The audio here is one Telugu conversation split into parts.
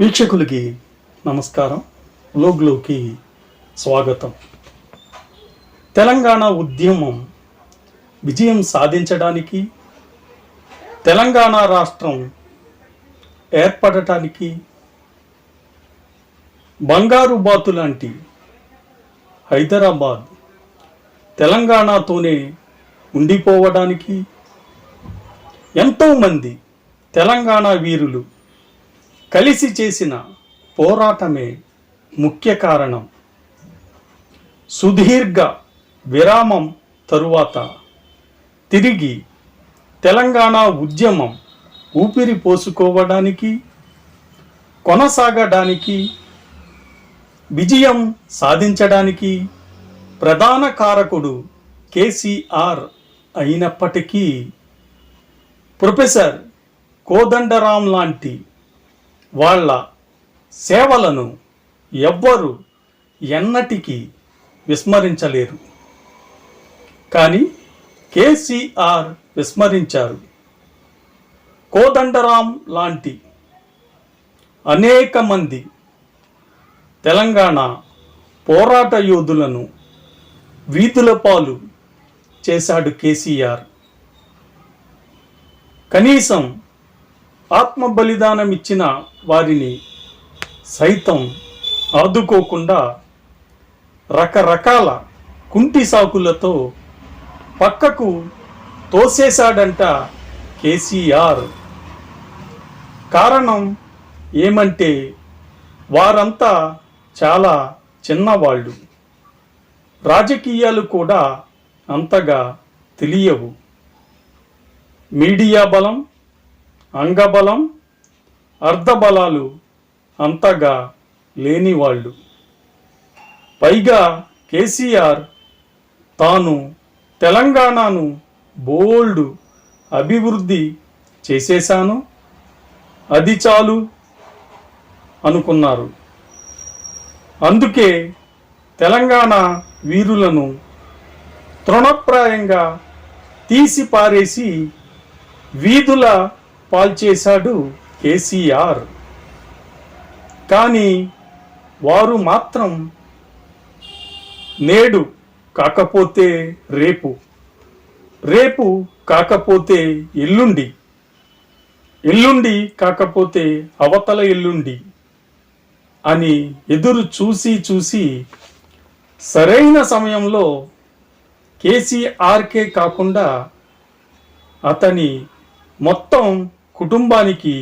వీక్షకులకి నమస్కారం. లోగ్లోకి స్వాగతం. తెలంగాణ ఉద్యమం విజయం సాధించడానికి తెలంగాణ రాష్ట్రం ఏర్పడటానికి బంగారు బాతు లాంటి హైదరాబాద్ తెలంగాణతోనే ఉండిపోవడానికి ఎంతోమంది తెలంగాణ వీరులు కలిసి చేసిన పోరాటమే ముఖ్య కారణం. సుదీర్ఘ విరామం తరువాత తిరిగి తెలంగాణ ఉద్యమం ఊపిరి పోసుకోవడానికి కొనసాగడానికి విజయం సాధించడానికి ప్రధాన కారకుడు కేసీఆర్ అయినప్పటికీ ప్రొఫెసర్ కోదండరాం లాంటి వాళ్ళ సేవలను ఎవ్వరూ ఎన్నటికీ విస్మరించలేరు. కానీ కేసీఆర్ విస్మరించారు. కోదండరాం లాంటి అనేక మంది తెలంగాణ పోరాట యోధులను వీధుల పాలు చేశాడు కేసీఆర్. కనీసం ఆత్మ బలిదానం ఇచ్చిన వారిని సైతం ఆదుకోకుండా రకరకాల కుంటి సాకులతో పక్కకు తోసేశాడంట కేసీఆర్. కారణం ఏమంటే వారంతా చాలా చిన్నవాళ్ళు. రాజకీయాలు కూడా అంతగా తెలియవు. మీడియా బలం అంగబలం అర్ధబలాలు అంతగా లేనివాళ్ళు. పైగా కేసీఆర్ తాను తెలంగాణను బోల్డ్ అభివృద్ధి చేసేశాను. అది చాలు అనుకున్నారు. అందుకే తెలంగాణ వీరులను తృణప్రాయంగా తీసి పారేసి వీధుల పాల్చేశాడు కేసీఆర్. కానీ వారు మాత్రం నేడు కాకపోతే రేపు. రేపు కాకపోతే ఎల్లుండి. ఎల్లుండి కాకపోతే అవతల ఎల్లుండి అని ఎదురు చూసి చూసి సరైన సమయంలో కేసీఆర్కే కాకుండా అతని మొత్తం కుటుంబానికి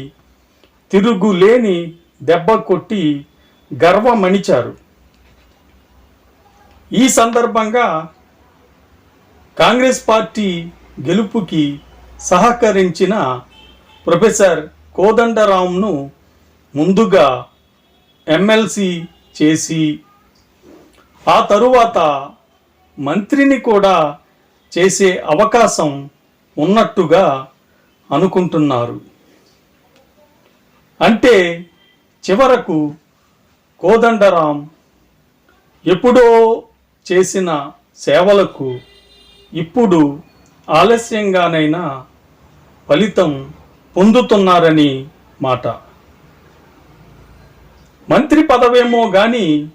తిరుగులేని దెబ్బ కొట్టి గర్వమణిచారు. ఈ సందర్భంగా కాంగ్రెస్ పార్టీ గెలుపుకి సహకరించిన ప్రొఫెసర్ కోదండరాంను ముందుగా ఎమ్మెల్సీ చేసి ఆ తరువాత మంత్రిని కూడా చేసే అవకాశం ఉన్నట్టుగా అనుకుంటున్నారు. అంటే చివరకు కోదండరాం ఎప్పుడో చేసిన సేవలకు ఇప్పుడు ఆలస్యంగానైనా ఫలితం పొందుతున్నారని మాట. మంత్రి పదవేమో గాని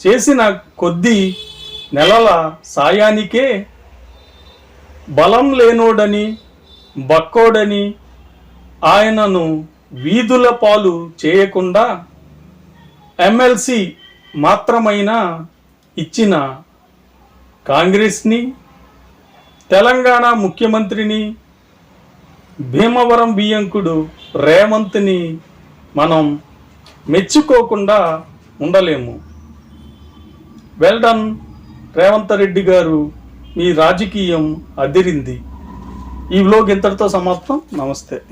చేసిన కొద్ది నెలల సాయానికే బలం లేనోడని బక్కోడని ఆయనను వీధుల పాలు చేయకుండా ఎమ్మెల్సీ మాత్రమైనా ఇచ్చిన కాంగ్రెస్ని తెలంగాణ ముఖ్యమంత్రిని భీమవరం బియ్యంకుడు రేవంత్ని మనం మెచ్చుకోకుండా ఉండలేము. వెల్ డన్ రేవంత్ రెడ్డి గారు మీ రాజకీయం అదిరింది. ఈ వ్లోగ్ ఇంతటితో సమాప్తం. నమస్తే.